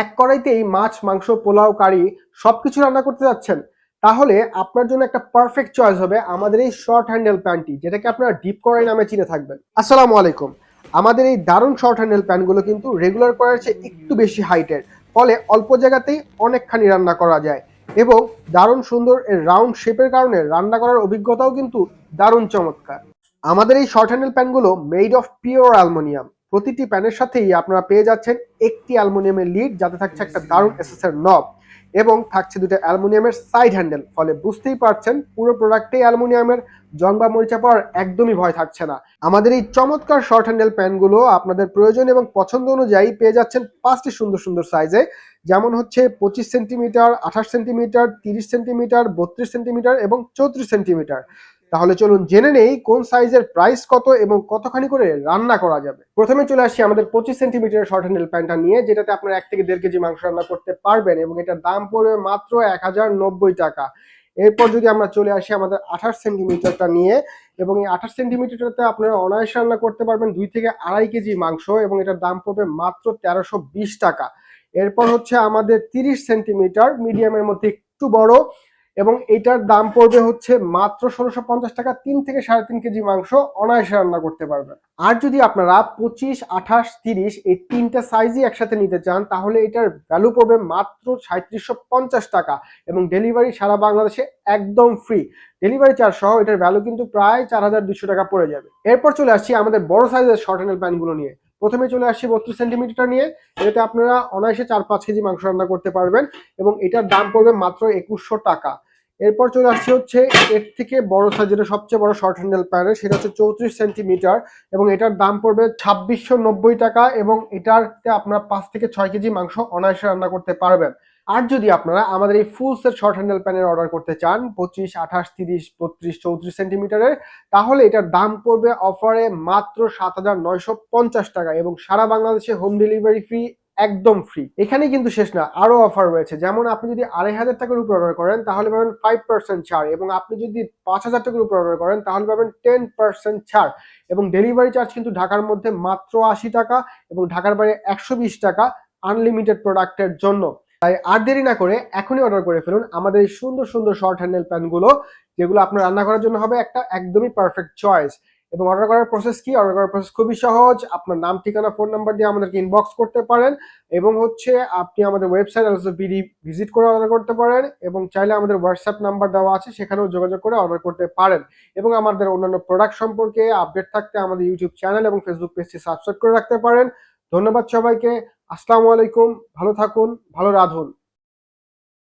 এক কড়াইতেই মাছ, মাংস, পোলাও, কারি সবকিছু রান্না করতে যাচ্ছেন। তাহলে আপনার জন্য একটা পারফেক্ট চয়েস হবে আমাদের এই শর্ট হ্যান্ডেল প্যান্টটি যেটাকে আপনারা ডিপ কড়াই নামে চিনে থাকবেন। আসসালামু আলাইকুম। আমাদের এই দারুণ শর্ট হ্যান্ডেল প্যান্টগুলো কিন্তু রেগুলার করার চেয়ে একটু বেশি হাইটের ফলে অল্প জায়গাতেই অনেকখানি রান্না করা যায় এবং দারুণ সুন্দর এর রাউন্ড শেপের কারণে রান্না করার অভিজ্ঞতাও কিন্তু দারুণ চমৎকার। আমাদের এই শর্ট হ্যান্ডেল প্যানগুলো মেড অফ পিওর অ্যালুমিনিয়াম প্রতিটি প্যানের সাথেই আপনারা পেয়ে যাচ্ছেন একটি অ্যালুমিনিয়ামের লিড, যাতে থাকছে একটা দারুণ এসএসের নব এবং থাকছে দুটো অ্যালুমিনিয়ামের সাইড হ্যান্ডেল ফলে বুঝতেই পারছেন, পুরো প্রোডাক্টেই অ্যালুমিনিয়ামের জং বা মরিচা পাওয়ার একদমই ভয় থাকছে না। আমাদের এই চমৎকার শর্ট হ্যান্ডেল প্যানগুলো আপনাদের প্রয়োজন এবং পছন্দ অনুযায়ী পেয়ে যাচ্ছেন পাঁচটি সুন্দর সুন্দর সাইজে যেমন হচ্ছে পঁচিশ সেন্টিমিটার, আঠাশ সেন্টিমিটার, তিরিশ সেন্টিমিটার, বত্রিশ সেন্টিমিটার এবং চৌত্রিশ সেন্টিমিটার। তাহলে চলুন জেনে নেই কোন সাইজের প্রাইস কত এবং কতখানি করে রান্না করা যাবে। প্রথমে চলে আসি আমাদের পঁচিশ সেন্টিমিটার শর্ট হ্যান্ডেল প্যান্টটা নিয়ে, যেটাতে আপনার এক থেকে দেড় কেজি মাংস রান্না করতে পারবেন এবং এটার দাম পড়বে মাত্র এক হাজার নব্বই টাকা। এরপর যদি আমরা চলে আসি আমাদের আঠাশ সেন্টিমিটারটা নিয়ে, এবং এই আঠাশ সেন্টিমিটারটাতে আপনারা অনায়াসে রান্না করতে পারবেন দুই থেকে আড়াই কেজি মাংস এবং এটার দাম পড়বে মাত্র তেরোশো বিশ টাকা। এরপর হচ্ছে আমাদের তিরিশ সেন্টিমিটার মিডিয়ামের মধ্যে একটু বড় এবং এটার দাম পড়বে হচ্ছে মাত্র ষোলোশো পঞ্চাশ টাকা, তিন থেকে সাড়ে তিন কেজি মাংস অনায়াসে রান্না করতে পারবেন। আর যদি আপনারা পঁচিশ, আঠাশ, তিরিশ এই তিনটা সাইজই একসাথে নিতে চান, তাহলে এটার ভ্যালু পড়বে মাত্র সাঁত্রিশশো পঞ্চাশ টাকা এবং ডেলিভারি সারা বাংলাদেশে একদম ফ্রি ডেলিভারি চার্জ সহ এটার ভ্যালু কিন্তু প্রায় চার হাজার দুশো টাকা পড়ে যাবে। এরপর চলে আসছি আমাদের বড় সাইজের শর্ট হ্যান্ডেল প্যান্টগুলো নিয়ে। প্রথমে চলে আসছি বত্রিশ সেন্টিমিটার নিয়ে। এটাতে আপনারা অনায়াসে চার পাঁচ কেজি মাংস রান্না করতে পারবেন এবং এটার দাম পড়বে মাত্র একুশশো টাকা। এরপর চলে আসছে হচ্ছে এর থেকে বড় যেটা সবচেয়ে বড় শর্ট হ্যান্ডেল প্যানেল সেটা হচ্ছে চৌত্রিশ সেন্টিমিটার এবং এটার দাম পড়বে ছাব্বিশশো নব্বই টাকা এবং এটাতে আপনারা পাঁচ থেকে ছয় কেজি মাংস অনায়াসে রান্না করতে পারবেন। আর যদি আপনারা আমাদের এই ফুল সেট শর্ট হ্যান্ডেল প্যানের অর্ডার করতে চান, পঁচিশ, আঠাশ, তিরিশ, বত্রিশ, চৌত্রিশ সেন্টিমিটারের তাহলে এটার দাম পড়বে অফারে মাত্র সাত হাজার নয়শো পঞ্চাশ টাকা এবং সারা বাংলাদেশে হোম ডেলিভারি ফ্রি একদম ফ্রি এখানে কিন্তু শেষ না, আরও অফার রয়েছে। যেমন আপনি যদি আড়াই হাজার টাকার উপর অর্ডার করেন, তাহলে পাবেন ফাইভ পার্সেন্ট ছাড় এবং আপনি যদি পাঁচ হাজার টাকার উপর অর্ডার করেন, তাহলে পাবেন টেন পার্সেন্ট ছাড় এবং ডেলিভারি চার্জ কিন্তু ঢাকার মধ্যে মাত্র আশি টাকা এবং ঢাকার বাইরে একশো বিশ টাকা আনলিমিটেড প্রোডাক্টের জন্য। তাই আর দেরি না করে এখনই অর্ডার করে ফেলুন আমাদের এই সুন্দর সুন্দর শর্ট হ্যান্ডেল প্যানগুলো যেগুলো আপনার রান্না করার জন্য হবে একটা একদমই পারফেক্ট চয়েস এবং অর্ডার করার প্রসেস কি? অর্ডার করার প্রসেস খুবই সহজ। আপনার নাম, ঠিকানা ফোন নাম্বার দিয়ে আমাদেরকে ইনবক্স করতে পারেন এবং হচ্ছে আপনি আমাদের ওয়েবসাইট অলসো বিডি ভিজিট করে অর্ডার করতে পারেন এবং চাইলে আমাদের হোয়াটসঅ্যাপ নাম্বার দেওয়া আছে, সেখানেও যোগাযোগ করে অর্ডার করতে পারেন। এবং আমাদের অন্যান্য প্রোডাক্ট সম্পর্কে আপডেট থাকতে আমাদের ইউটিউব চ্যানেল এবং ফেসবুক পেজটি সাবস্ক্রাইব করে রাখতে পারেন। ধন্যবাদ সবাইকে। আসসালামু আলাইকুম ভালো থাকুন ভালো রাধুন।